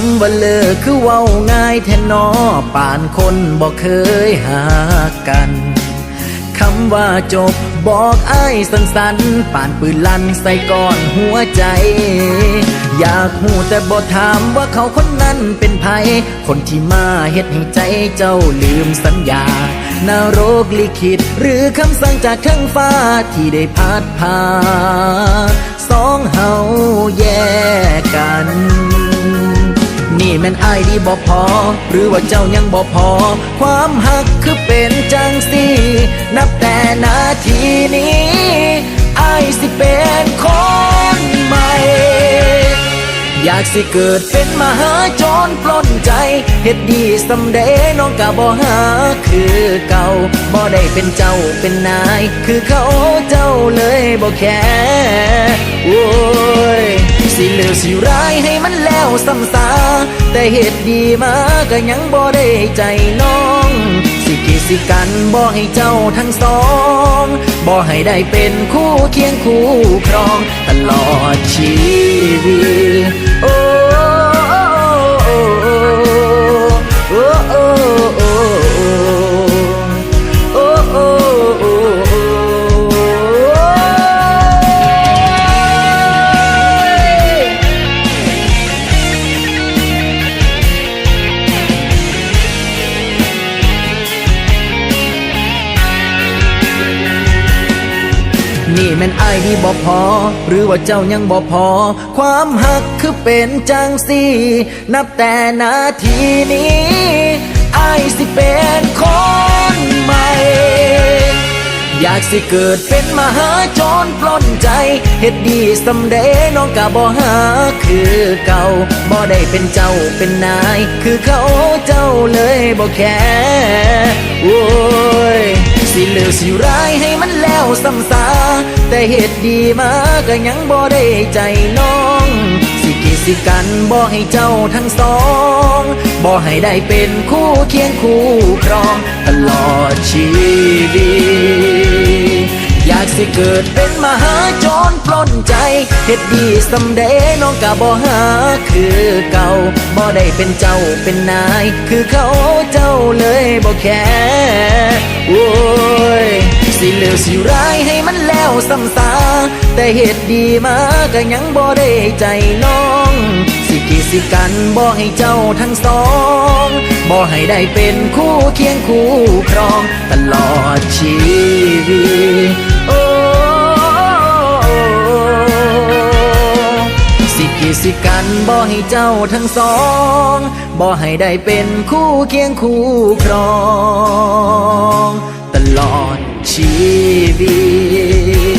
ำว่าเลิกคือเว้าง่ายแท้นอป่านคนบ่เคยหากันคำว่าจบบอกอ้ายสันๆป่านปืนลั่นใส่ก้อนหัวใจ อยากหูแต่บ่ถามว่าเขาคนนั้นเป็นไผคนที่มาเฮ็ดให้ใจเจ้าลืมสัญญา นารกลิขิต หรือคำสั่งจากทั้งฟ้าที่ได้พัดพาสองเฮาแยกกัน แม่นอายดีบ่พอ หรือว่าเจ้ายังบ่พอ ความหักคือเป็นจังสีนับแต่นาทีนี้อายสิเป็นคนใหม่ อยากสิเกิดเป็นมหาโจรปล้นใจเฮ็ดดีสำเดน้องกะบ่หาคือเก่าบ่ได้เป็นเจ้าเป็นนาย คือเขาเจ้าเลยบ่แค่ สิเลวสิร้ายให้มันแล้วซ้ำซาแต่เหตุดีมาก็ยังบ่ได้ใจน้อง สิกีสิกันบ่ให้เจ้าทั้งสองบ่ให้ได้เป็นคู่เคียงคู่ครอง ตลอดชีวิต นี่แม่นอายดีบ่พอ หรือว่าเจ้ายังบ่พอ ความหักคือเป็นจังสีนับแต่นาทีนี้ไอสิเป็นคนใหม่ อยากสิเกิดเป็นมหาโจรปล้นใจเฮ็ดดีสำเดน้องกะบ่หาคือเก่าบ่ได้เป็นเจ้าเป็นนาย คือเขาเจ้าเลยบ่แค่โอ้ยสิเลือสิร้ายให้มันแล้วซ้ำซา แต่เหตุดีมาก็ยังบ่ได้ใจน้อง สิกีสิกันบ่ให้เจ้าทั้งสองบ่ให้ได้เป็นคู่เคียงคู่ครองตลอดชีวิตอยากสิเกิดเป็นมหาโจรปล้นใจเฮ็ดดีสำเดน้องกะบ่หาคือเก่าบ่ได้เป็นเจ้าเป็นนาย คือเขาเจ้าเลยบ่แค่โอ้ยสิเลือสิร้ายให้มัน แล้วซ้ำซาแต่เหตุดีมาก็ยังบ่ได้ใจน้อง สิกีสิกันบ่ให้เจ้าทั้งสองบ่ให้ได้เป็นคู่เคียงคู่ครองตลอดชีวิตโอ้สิกีสิกันบ่ให้เจ้าทั้งสองบ่ให้ได้เป็นคู่เคียงคู่ครองตลอด 起立。